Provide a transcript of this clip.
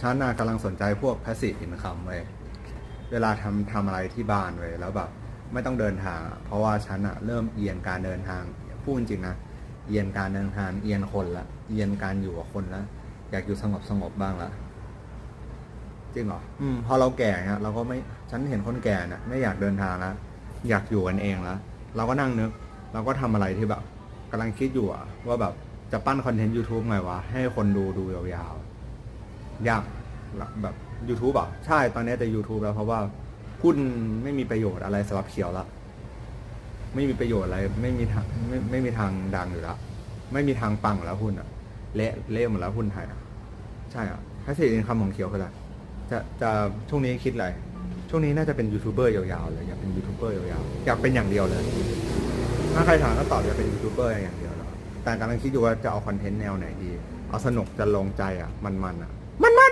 ฉันน่ะกำลังสนใจพวก passive income เว้ยเวลาทำทำอะไรที่บ้านเว้ยแล้วแบบไม่ต้องเดินทางอะเพราะว่าฉันอะเริ่มเอียนการเดินทางพูดจริงๆนะเอียนการเดินทางเอียนคนละเอียนการอยู่กับคนละอยากอยู่สงบสงบๆบ้างละจริงเหรออืมพอเราแก่เนี่ยเราก็ไม่ฉันเห็นคนแก่น่ะ ไม่อยากเดินทางแล้วอยากอยู่กันเองแล้วเราก็นั่งนึก เราก็ทำอะไรที่แบบกำลังคิดอยู่อะว่าแบบจะปั้นคอนเทนต์ YouTube ไงวะให้คนดูดูยาวๆ ยากแบบ YouTube อะใช่ตอนนี้จะ YouTube แล้วเพราะว่าหุ้นไม่มีประโยชน์อะไรสำหรับเขียวละไม่มีประโยชน์อะไร ไม่มีทางไม่ไม่มีทางดังอยู่แล้วไม่มีทางปังแล้วหุ้นอะเละเละหมดแล้วหุ้นไทยอะใช่อะถ้าสินคำของเขียวคืออะไรจะจะช่วงนี้คิดอะไรช่วงนี้น่าจะเป็นยูทูบเบอร์ยาวๆเลยอยากเป็นยูทูบเบอร์ยาวๆอยากเป็นอย่างเดียวเลย ถ้าใครถามก็ตอบอยากเป็นยูทูบเบอร์อย่างเดียวแล้วแต่กำลังคิดอยู่ว่าจะเอาคอนเทนต์แนวไหนดี เอาสนุกจะลงใจอะมันๆอะ